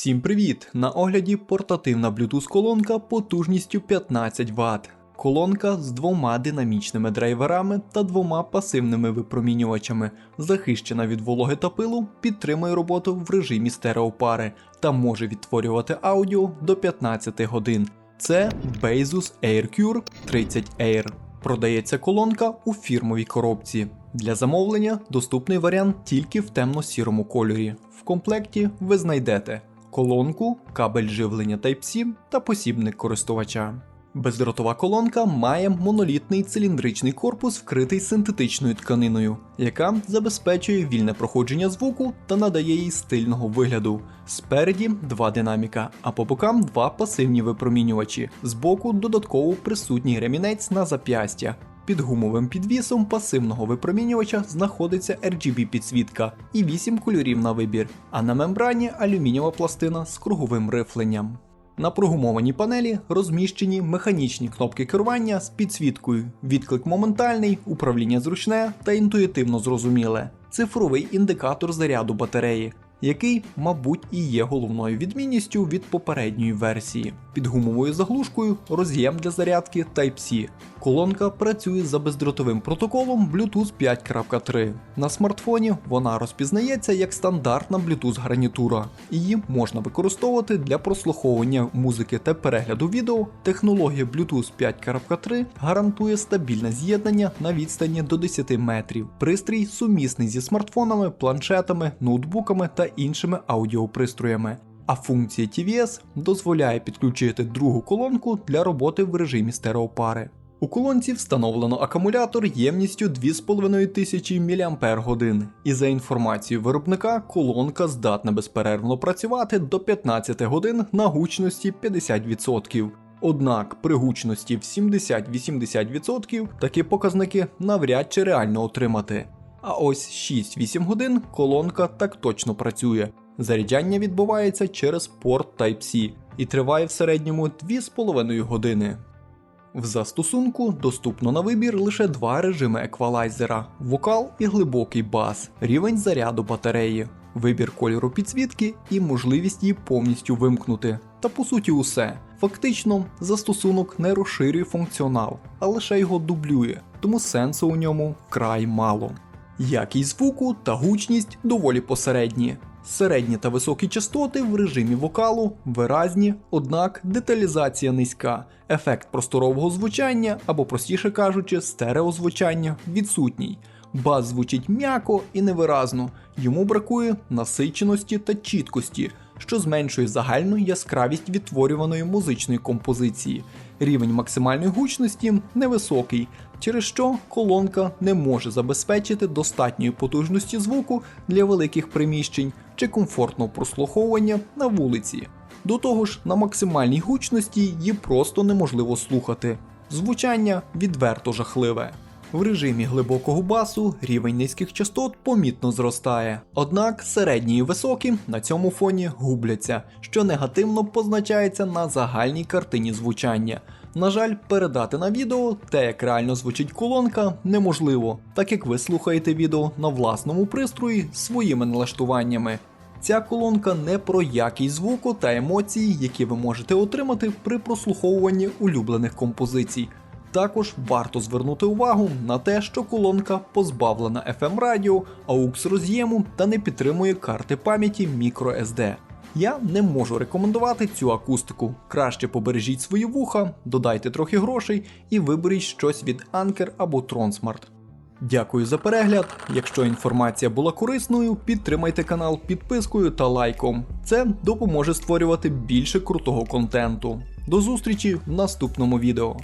Всім привіт! На огляді портативна Bluetooth колонка потужністю 15 Вт. Колонка з двома динамічними драйверами та двома пасивними випромінювачами, захищена від вологи та пилу, підтримує роботу в режимі стереопари та може відтворювати аудіо до 15 годин. Це Bazus AirCure 30 Air. Продається колонка у фірмовій коробці. Для замовлення доступний варіант тільки в темно-сірому кольорі. В комплекті ви знайдете колонку, кабель живлення Type-C та посібник користувача. Бездротова колонка має монолітний циліндричний корпус, вкритий синтетичною тканиною, яка забезпечує вільне проходження звуку та надає їй стильного вигляду. Спереді два динаміка, а по бокам два пасивні випромінювачі. Збоку додатково присутній ремінець на зап'ястя. Під гумовим підвісом пасивного випромінювача знаходиться RGB підсвітка і 8 кольорів на вибір, а на мембрані алюмінієва пластина з круговим рифленням. На прогумованій панелі розміщені механічні кнопки керування з підсвіткою, відклик моментальний, управління зручне та інтуїтивно зрозуміле, цифровий індикатор заряду батареї, який, мабуть, і є головною відмінністю від попередньої версії. Під гумовою заглушкою роз'єм для зарядки Type-C. Колонка працює за бездротовим протоколом Bluetooth 5.3. На смартфоні вона розпізнається як стандартна Bluetooth гарнітура. Її можна використовувати для прослуховування музики та перегляду відео. Технологія Bluetooth 5.3 гарантує стабільне з'єднання на відстані до 10 метрів. Пристрій сумісний зі смартфонами, планшетами, ноутбуками та іншими аудіопристроями. А функція TVS дозволяє підключити другу колонку для роботи в режимі стереопари. У колонці встановлено акумулятор ємністю 2500 мАч, і за інформацією виробника, колонка здатна безперервно працювати до 15 годин на гучності 50%. Однак при гучності в 70-80% такі показники навряд чи реально отримати. А ось 6-8 годин колонка так точно працює. Заряджання відбувається через порт Type-C і триває в середньому 2,5 години. В застосунку доступно на вибір лише два режими еквалайзера: вокал і глибокий бас, рівень заряду батареї, вибір кольору підсвітки і можливість її повністю вимкнути. Та по суті усе. Фактично, застосунок не розширює функціонал, а лише його дублює, тому сенсу у ньому вкрай мало. Якість звуку та гучність доволі посередні. Середні та високі частоти в режимі вокалу виразні, однак деталізація низька, ефект просторового звучання або, простіше кажучи, стереозвучання відсутній. Бас звучить м'яко і невиразно, йому бракує насиченості та чіткості, що зменшує загальну яскравість відтворюваної музичної композиції. Рівень максимальної гучності невисокий, через що колонка не може забезпечити достатньої потужності звуку для великих приміщень чи комфортного прослуховування на вулиці. До того ж, на максимальній гучності її просто неможливо слухати. Звучання відверто жахливе. В режимі глибокого басу рівень низьких частот помітно зростає, однак середні і високі на цьому фоні губляться, що негативно позначається на загальній картині звучання. На жаль, передати на відео те, як реально звучить колонка, неможливо, так як ви слухаєте відео на власному пристрої своїми налаштуваннями. Ця колонка не про якість звуку та емоції, які ви можете отримати при прослуховуванні улюблених композицій. Також варто звернути увагу на те, що колонка позбавлена FM радіо, AUX роз'єму та не підтримує карти пам'яті microSD. Я не можу рекомендувати цю акустику. Краще побережіть свої вуха, додайте трохи грошей і виберіть щось від Anker або Tronsmart. Дякую за перегляд. Якщо інформація була корисною, підтримайте канал підпискою та лайком. Це допоможе створювати більше крутого контенту. До зустрічі в наступному відео.